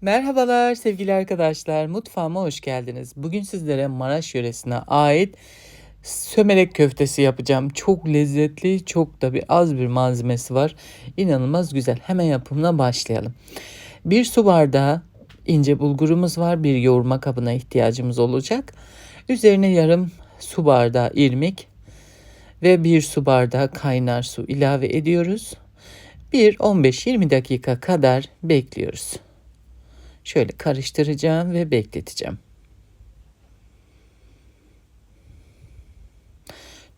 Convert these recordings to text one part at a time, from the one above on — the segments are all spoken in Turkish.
Merhabalar sevgili arkadaşlar, mutfağıma hoş geldiniz. Bugün sizlere Maraş yöresine ait sömelek köftesi yapacağım. Çok lezzetli, çok da bir az bir malzemesi var. İnanılmaz güzel. Hemen yapımına başlayalım. Bir su bardağı ince bulgurumuz var. Bir yoğurma kabına ihtiyacımız olacak. Üzerine yarım su bardağı irmik ve bir su bardağı kaynar su ilave ediyoruz. Bir 15-20 dakika kadar bekliyoruz. Şöyle karıştıracağım ve bekleteceğim.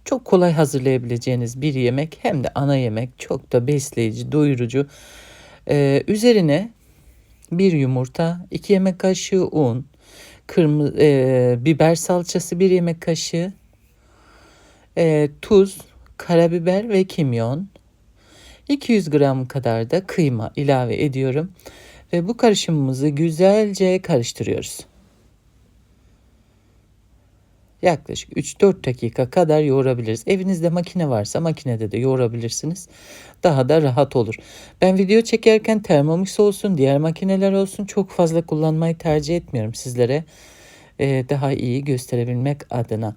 Çok kolay hazırlayabileceğiniz bir yemek hem de ana yemek çok da besleyici, doyurucu. Ee, üzerine bir yumurta, iki yemek kaşığı un, kırmızı e, biber salçası bir yemek kaşığı, e, tuz, karabiber ve kimyon, 200 gram kadar da kıyma ilave ediyorum. Ve bu karışımımızı güzelce karıştırıyoruz. Yaklaşık 3-4 dakika kadar yoğurabiliriz. Evinizde makine varsa makinede de yoğurabilirsiniz. Daha da rahat olur. Ben video çekerken Thermomix olsun, diğer makineler olsun çok fazla kullanmayı tercih etmiyorum sizlere. Ee, daha iyi gösterebilmek adına.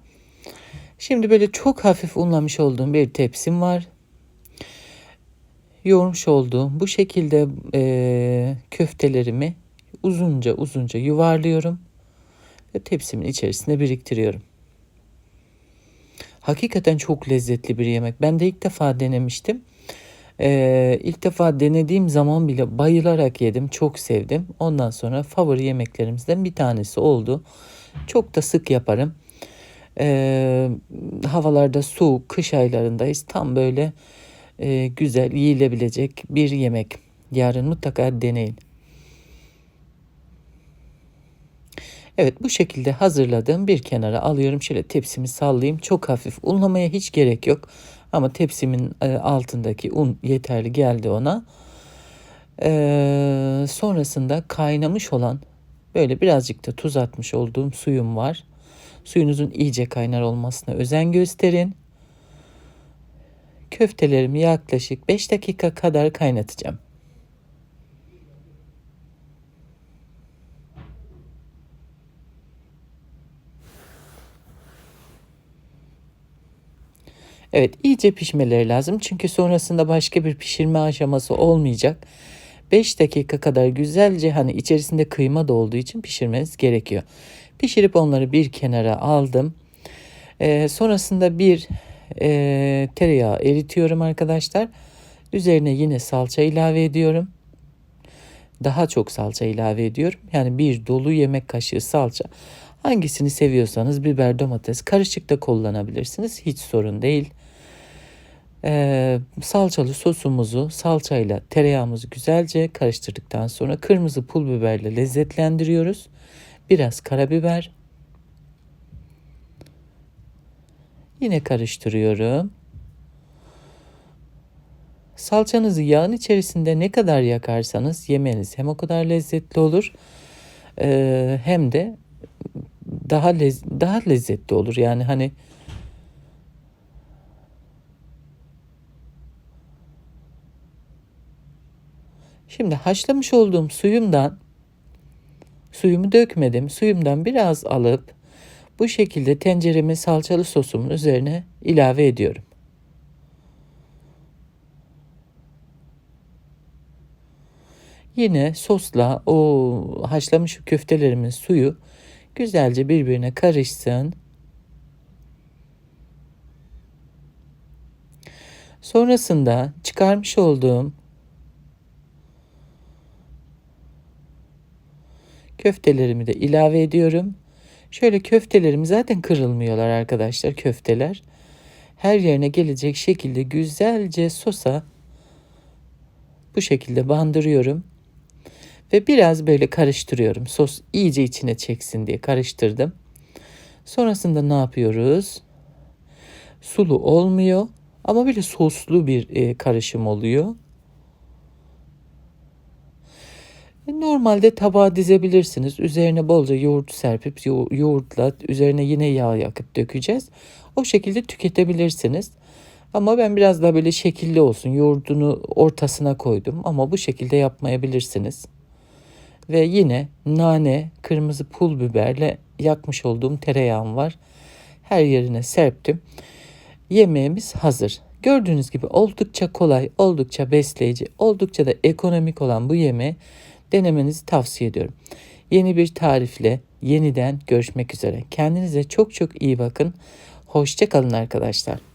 Şimdi böyle çok hafif unlamış olduğum bir tepsim var yoğurmuş olduğum bu şekilde e, köftelerimi uzunca uzunca yuvarlıyorum ve tepsimin içerisine biriktiriyorum. Hakikaten çok lezzetli bir yemek. Ben de ilk defa denemiştim. Ee, ilk defa denediğim zaman bile bayılarak yedim. Çok sevdim. Ondan sonra favori yemeklerimizden bir tanesi oldu. Çok da sık yaparım. Ee, havalarda soğuk, kış aylarındayız. Tam böyle e, güzel yiyilebilecek bir yemek. Yarın mutlaka deneyin. Evet bu şekilde hazırladığım bir kenara alıyorum. Şöyle tepsimi sallayayım. Çok hafif unlamaya hiç gerek yok. Ama tepsimin e, altındaki un yeterli geldi ona. Ee, sonrasında kaynamış olan böyle birazcık da tuz atmış olduğum suyum var. Suyunuzun iyice kaynar olmasına özen gösterin. Köftelerimi yaklaşık 5 dakika kadar kaynatacağım. Evet iyice pişmeleri lazım. Çünkü sonrasında başka bir pişirme aşaması olmayacak. 5 dakika kadar güzelce hani içerisinde kıyma da olduğu için pişirmeniz gerekiyor. Pişirip onları bir kenara aldım. Ee, sonrasında bir e, tereyağı eritiyorum arkadaşlar. Üzerine yine salça ilave ediyorum. Daha çok salça ilave ediyorum. Yani bir dolu yemek kaşığı salça. Hangisini seviyorsanız biber, domates karışık da kullanabilirsiniz. Hiç sorun değil. Ee, salçalı sosumuzu salçayla tereyağımızı güzelce karıştırdıktan sonra kırmızı pul biberle lezzetlendiriyoruz. Biraz karabiber, Yine karıştırıyorum. Salçanızı yağın içerisinde ne kadar yakarsanız yemeniz hem o kadar lezzetli olur e, hem de daha lez daha lezzetli olur. Yani hani Şimdi haşlamış olduğum suyumdan suyumu dökmedim. Suyumdan biraz alıp bu şekilde tenceremi salçalı sosumun üzerine ilave ediyorum. Yine sosla o haşlamış köftelerimin suyu güzelce birbirine karışsın. Sonrasında çıkarmış olduğum köftelerimi de ilave ediyorum. Şöyle köftelerimi zaten kırılmıyorlar arkadaşlar köfteler. Her yerine gelecek şekilde güzelce sosa bu şekilde bandırıyorum. Ve biraz böyle karıştırıyorum. Sos iyice içine çeksin diye karıştırdım. Sonrasında ne yapıyoruz? Sulu olmuyor ama böyle soslu bir e, karışım oluyor. Normalde tabağa dizebilirsiniz. Üzerine bolca yoğurt serpip yo- yoğurtla üzerine yine yağ yakıp dökeceğiz. O şekilde tüketebilirsiniz. Ama ben biraz daha böyle şekilli olsun yoğurdunu ortasına koydum ama bu şekilde yapmayabilirsiniz. Ve yine nane, kırmızı pul biberle yakmış olduğum tereyağım var. Her yerine serptim. Yemeğimiz hazır. Gördüğünüz gibi oldukça kolay, oldukça besleyici, oldukça da ekonomik olan bu yemeği denemenizi tavsiye ediyorum. Yeni bir tarifle yeniden görüşmek üzere. Kendinize çok çok iyi bakın. Hoşça kalın arkadaşlar.